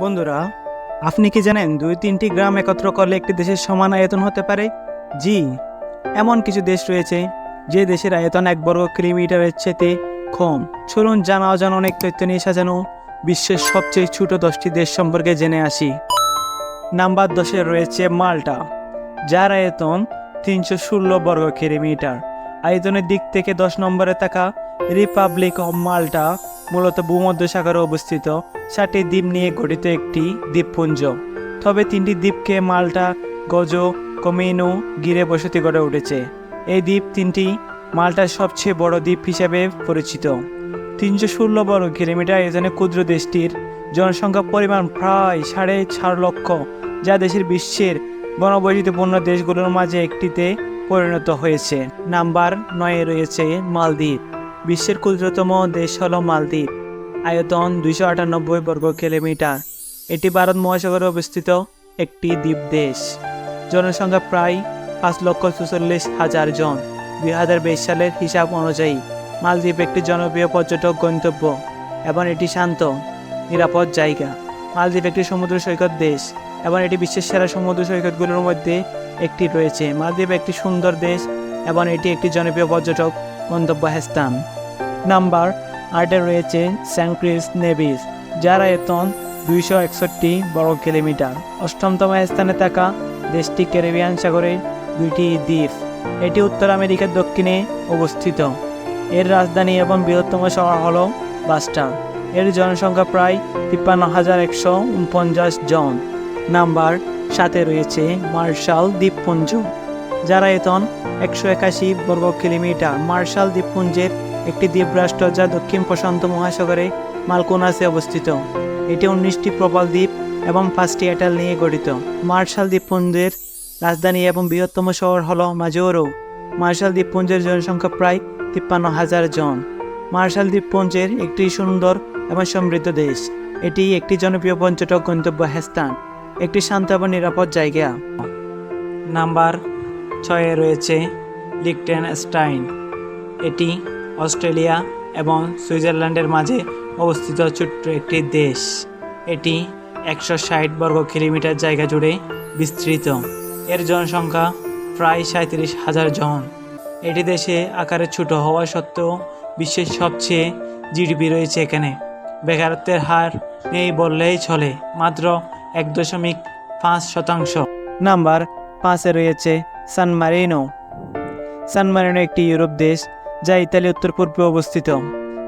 বন্ধুরা, আপনি কি জানেন দুই তিনটি গ্রাম একত্র করলে একটি দেশের সমান আয়তন হতে পারে? জি, এমন কিছু দেশ রয়েছে যে দেশের আয়তন এক বর্গ কিলোমিটারের চেয়ে কম। চলুন জানা অজানা অনেক তথ্য নিয়ে সাজানো বিশ্বের সবচেয়ে ছোট দশটি দেশ সম্পর্কে জেনে আসি। নাম্বার দশে রয়েছে মাল্টা, যার আয়তন তিনশো ষোলো বর্গ কিলোমিটার। আয়তনের দিক থেকে দশ নম্বরে থাকা রিপাবলিক অফ মাল্টা মূলত ভূমধ্যসাগরে অবস্থিত ষাটটি দ্বীপ নিয়ে গঠিত একটি দ্বীপপুঞ্জ। তবে তিনটি দ্বীপকে মাল্টা, গজ, কমিনো, গিরে বসতি গড়ে উঠেছে। এই দ্বীপ তিনটি মাল্টার সবচেয়ে বড় দ্বীপ হিসেবে পরিচিত। তিনশো ষোলো বর্গ কিলোমিটার আয়তনে ক্ষুদ্র দেশটির জনসংখ্যার পরিমাণ প্রায় সাড়ে চার লক্ষ, যা দেশের বিশ্বের বনবৈচিত্র্যপূর্ণ দেশগুলোর মাঝে একটিতে পরিণত হয়েছে। নাম্বার নয়ে রয়েছে মালদ্বীপ। বিশ্বের ক্ষুদ্রতম দেশ হল মালদ্বীপ। আয়তন দুইশো আটানব্বই বর্গ কিলোমিটার। এটি ভারত মহাসাগরে অবস্থিত একটি দ্বীপ দেশ। জনসংখ্যা প্রায় পাঁচ লক্ষ চুচল্লিশ হাজার জন। দুই হাজার বাইশ সালের হিসাব অনুযায়ী মালদ্বীপ একটি জনপ্রিয় পর্যটক গন্তব্য এবং এটি শান্ত, নিরাপদ জায়গা। মালদ্বীপ একটি সমুদ্র সৈকত দেশ এবং এটি বিশ্বের সেরা সমুদ্র সৈকতগুলোর মধ্যে একটি রয়েছে। মালদ্বীপ একটি সুন্দর দেশ এবং এটি একটি জনপ্রিয় পর্যটক গন্তব্য স্থান। নাম্বার, আটে রয়েছে স্যাংক্রিস নেভিস, যার আয়তন দুইশো একষট্টি বর্গ কিলোমিটার। অষ্টমতম স্থানে থাকা দেশটি ক্যারিবিয়ান সাগরের দুইটি দ্বীপ। এটি উত্তর আমেরিকার দক্ষিণে অবস্থিত। এর রাজধানী এবং বৃহত্তম শহর হল বাস্টার এর জনসংখ্যা প্রায় তিপ্পান্ন হাজার একশো উনপঞ্চাশ জন। নাম্বার সাথে রয়েছে মার্শাল দ্বীপপুঞ্জ। যার আয়তন একশো একাশি বর্গ কিলোমিটার মার্শাল দ্বীপপুঞ্জের একটি দ্বীপরাষ্ট্র যা দক্ষিণ প্রশান্ত মহাসাগরে মালকোনাসে অবস্থিত। এটি উনিশটি প্রবল দ্বীপ এবং পাঁচটি এটাল নিয়ে গঠিত। মার্শাল দ্বীপপুঞ্জের রাজধানী এবং বৃহত্তম শহর হল মাজোরো মার্শাল দ্বীপপুঞ্জের জনসংখ্যা প্রায় তিপ্পান্ন হাজার জন। মার্শাল দ্বীপপুঞ্জের একটি সুন্দর এবং সমৃদ্ধ দেশ। এটি একটি জনপ্রিয় পর্যটক গন্তব্য স্থান একটি শান্ত এবং নিরাপদ জায়গা। নাম্বার ছয়ে রয়েছে লিকটেন স্টাইন এটি অস্ট্রেলিয়া এবং সুইজারল্যান্ডের মাঝে অবস্থিত ছোট্ট একটি দেশ। এটি একশো ষাট বর্গ কিলোমিটার জায়গা জুড়ে বিস্তৃত। এর জনসংখ্যা প্রায় সাঁত্রিশ হাজার জন। এটি দেশে আকারে ছোট হওয়া সত্ত্বেও বিশ্বের সবচেয়ে জিডিপি রয়েছে এখানে। বেকারত্বের হার নেই বললেই চলে, মাত্র এক দশমিক পাঁচ শতাংশ। নাম্বার পাঁচে রয়েছে সান মারিনো। সান মারিনো একটি ইউরোপ দেশ, যা ইতালি উত্তর পূর্বে অবস্থিত।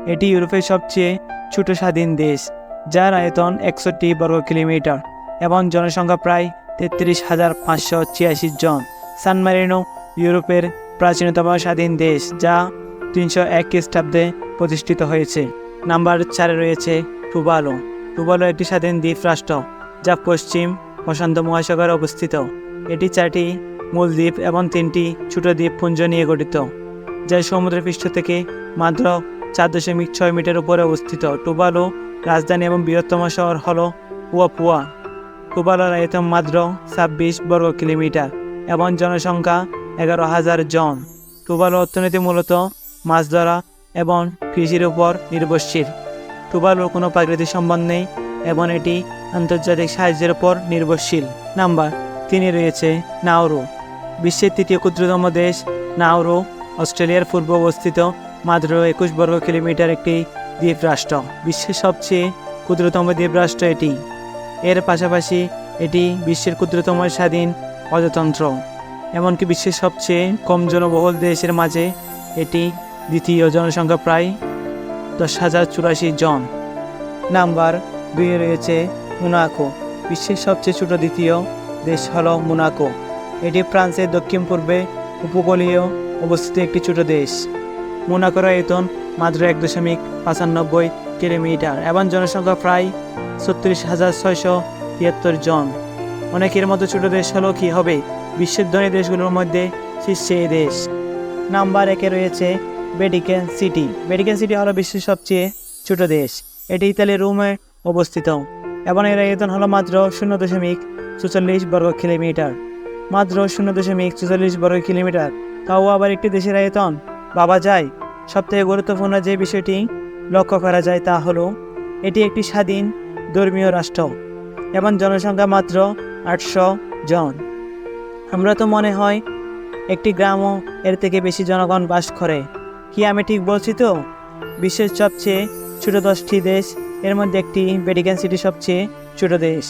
এটি ইউরোপের সবচেয়ে ছোট স্বাধীন দেশ, যার আয়তন একষট্টি বর্গ কিলোমিটার এবং জনসংখ্যা প্রায় তেত্রিশ হাজার পাঁচশো ছিয়াশি জন। সান মারিনো ইউরোপের প্রাচীনতম স্বাধীন দেশ, যা তিনশো এক খ্রিস্টাব্দে প্রতিষ্ঠিত হয়েছে। নাম্বার চারে রয়েছে টুবালো। টুবালো একটি স্বাধীন দ্বীপ রাষ্ট্র যা পশ্চিম প্রশান্ত মহাসাগরে অবস্থিত। এটি চারটি মূল দ্বীপ এবং তিনটি ছোট দ্বীপপুঞ্জ নিয়ে গঠিত, যা সমুদ্রপৃষ্ঠ থেকে মাত্র চার দশমিক ছয় মিটার উপরে অবস্থিত। টুবালো রাজধানী এবং বৃহত্তম শহর হল পুয়া টুবালোর আয়তন মাত্র ছাব্বিশ বর্গ কিলোমিটার এবং জনসংখ্যা এগারো হাজার জন। টুবালো অর্থনীতি মূলত মাছ ধরা এবং কৃষির উপর নির্ভরশীল। টুবালোর কোনো প্রাকৃতিক সম্বন্ধ নেই এবং এটি আন্তর্জাতিক সাহায্যের উপর নির্ভরশীল। নাম্বার তিনে রয়েছে নাউরু বিশ্বের তৃতীয় ক্ষুদ্রতম দেশ নাউরু অস্ট্রেলিয়ার পূর্ব অবস্থিত, মাত্র একুশ বর্গ কিলোমিটার একটি দ্বীপ রাষ্ট্র বিশ্বের সবচেয়ে ক্ষুদ্রতম দ্বীপরাষ্ট্র এটি। এর পাশাপাশি এটি বিশ্বের ক্ষুদ্রতম স্বাধীন প্রজাতন্ত্র এমনকি বিশ্বের সবচেয়ে কম জনবহুল দেশের মাঝে এটি দ্বিতীয় জনসংখ্যা প্রায় দশ হাজার চুরাশি জন। নাম্বার দুইয়ে রয়েছে মোনাকো, বিশ্বের সবচেয়ে ছোট দ্বিতীয় দেশ হল মোনাকো এটি ফ্রান্সের দক্ষিণ পূর্বে উপকূলীয় অবস্থিত একটি ছোট দেশ। মোনাকোর আয়তন মাত্র এক দশমিক পঁচানব্বই কিলোমিটার এবং জনসংখ্যা প্রায় ছত্রিশ হাজার ছয়শো তিয়াত্তর জন। অনেকের মতো ছোট দেশ হলো কি হবে? বিশ্বের ধনী দেশগুলোর মধ্যে শীর্ষে এই দেশ। নাম্বার একে রয়েছে ভ্যাটিকান সিটি। ভ্যাটিকান সিটি হলো বিশ্বের সবচেয়ে ছোট দেশ। এটি ইতালির রোমে অবস্থিত। এবং এর আয়তন হলো মাত্র শূন্য দশমিক চুচল্লিশ বর্গ কিলোমিটার। মাত্র শূন্য দশমিক চুচল্লিশ বর্গ কিলোমিটার। তাও আবার একটি দেশের আয়তন। বাবা যায়, সবথেকে গুরুত্বপূর্ণ যে বিষয়টি লক্ষ্য করা যায় তা হলো, এটি একটি স্বাধীন ধর্মীয় রাষ্ট্র এবং জনসংখ্যা মাত্র আটশো জন। আমরা তো মনে হয় একটি গ্রামও এর থেকে বেশি জনগণ বাস করে। কি আমি ঠিক বলছি তো? বিশ্বের সবচেয়ে ছোট দশটি দেশ এর মধ্যে একটি ভ্যাটিকান সিটি সবচেয়ে ছোট দেশ।